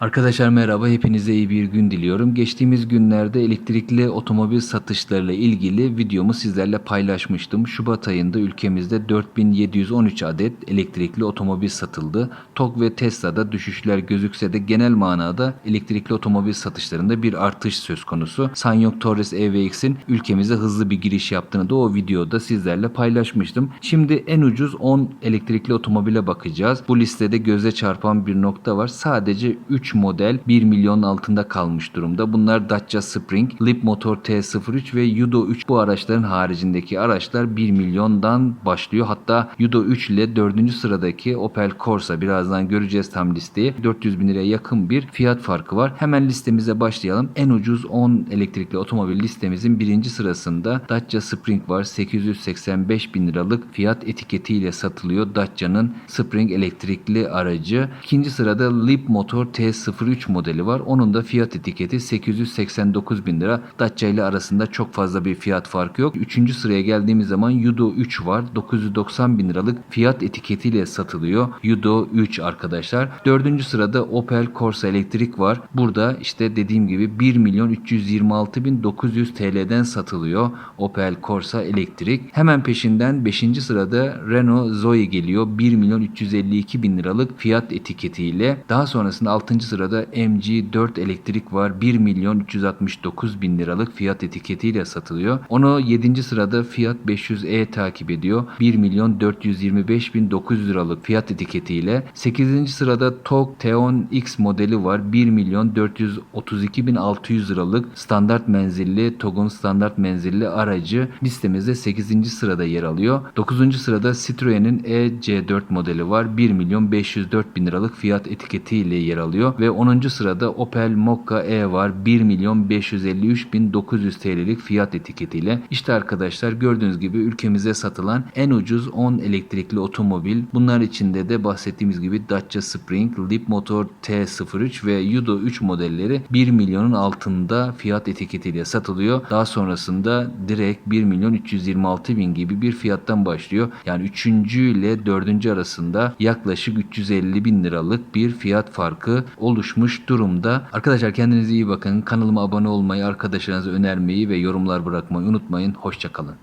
Arkadaşlar merhaba, hepinize iyi bir gün diliyorum. Geçtiğimiz günlerde elektrikli otomobil satışlarıyla ilgili videomu sizlerle paylaşmıştım. Şubat ayında ülkemizde 4713 adet elektrikli otomobil satıldı. TOG ve Tesla'da düşüşler gözükse de genel manada elektrikli otomobil satışlarında bir artış söz konusu. Sanyok Torres EVX'in ülkemize hızlı bir giriş yaptığını da o videoda sizlerle paylaşmıştım. Şimdi en ucuz 10 elektrikli otomobile bakacağız. Bu listede göze çarpan bir nokta var. Sadece 3 model 1 milyon altında kalmış durumda. Bunlar Dacia Spring, Leapmotor T03 ve Yudo 3 bu araçların haricindeki araçlar 1 milyondan başlıyor. Hatta Yudo 3 ile 4. sıradaki Opel Corsa birazdan göreceğiz tam listeyi. 400 bin liraya yakın bir fiyat farkı var. Hemen listemize başlayalım. En ucuz 10 elektrikli otomobil listemizin birinci sırasında Dacia Spring var. 885 bin liralık fiyat etiketiyle satılıyor. Dacia'nın Spring elektrikli aracı. İkinci sırada Leapmotor T03 modeli var. Onun da fiyat etiketi 889 bin lira. Dacia ile arasında çok fazla bir fiyat farkı yok. Üçüncü sıraya geldiğimiz zaman Yudo 3 var. 990 bin liralık fiyat etiketiyle satılıyor. Yudo 3 arkadaşlar. Dördüncü sırada Opel Corsa elektrik var. Burada işte dediğim gibi 1 milyon 326 bin 900 TL'den satılıyor. Opel Corsa elektrik. Hemen peşinden 5. sırada Renault Zoe geliyor. 1 milyon 352 bin liralık fiyat etiketiyle. Daha sonrasında 6. sırada MG4 elektrik var. 1 milyon 369 bin liralık fiyat etiketiyle satılıyor. Onu 7. sırada Fiat 500e takip ediyor. 1 milyon 425 bin 900 liralık fiyat etiketiyle. 8. sırada TOG Teon X modeli var. 1 milyon 432 bin 600 liralık standart menzilli TOG'un standart menzilli aracı listemizde 8. sırada yer alıyor. 9. sırada Citroen'in EC4 modeli var. 1 milyon 504 bin liralık fiyat etiketiyle yer alıyor ve 10. sırada Opel Mokka E var. 1 milyon 553 bin 900 TL'lik fiyat etiketiyle. İşte arkadaşlar gördüğünüz gibi ülkemize satılan en ucuz 10 elektrikli otomobil. Bunlar içinde de bahsettiğimiz gibi Dacia Spring, Leapmotor T03 ve Yudo 3 modelleri 1 milyonun altında fiyat etiketiyle satılıyor. Daha sonrasında direkt 1 milyon 326 bin gibi bir fiyattan başlıyor. Yani 3. ile 4. arasında yaklaşık 350 bin liralık bir fiyat farkı oluşmuş durumda. Arkadaşlar kendinize iyi bakın. Kanalıma abone olmayı, arkadaşlarınıza önermeyi ve yorumlar bırakmayı unutmayın. Hoşçakalın.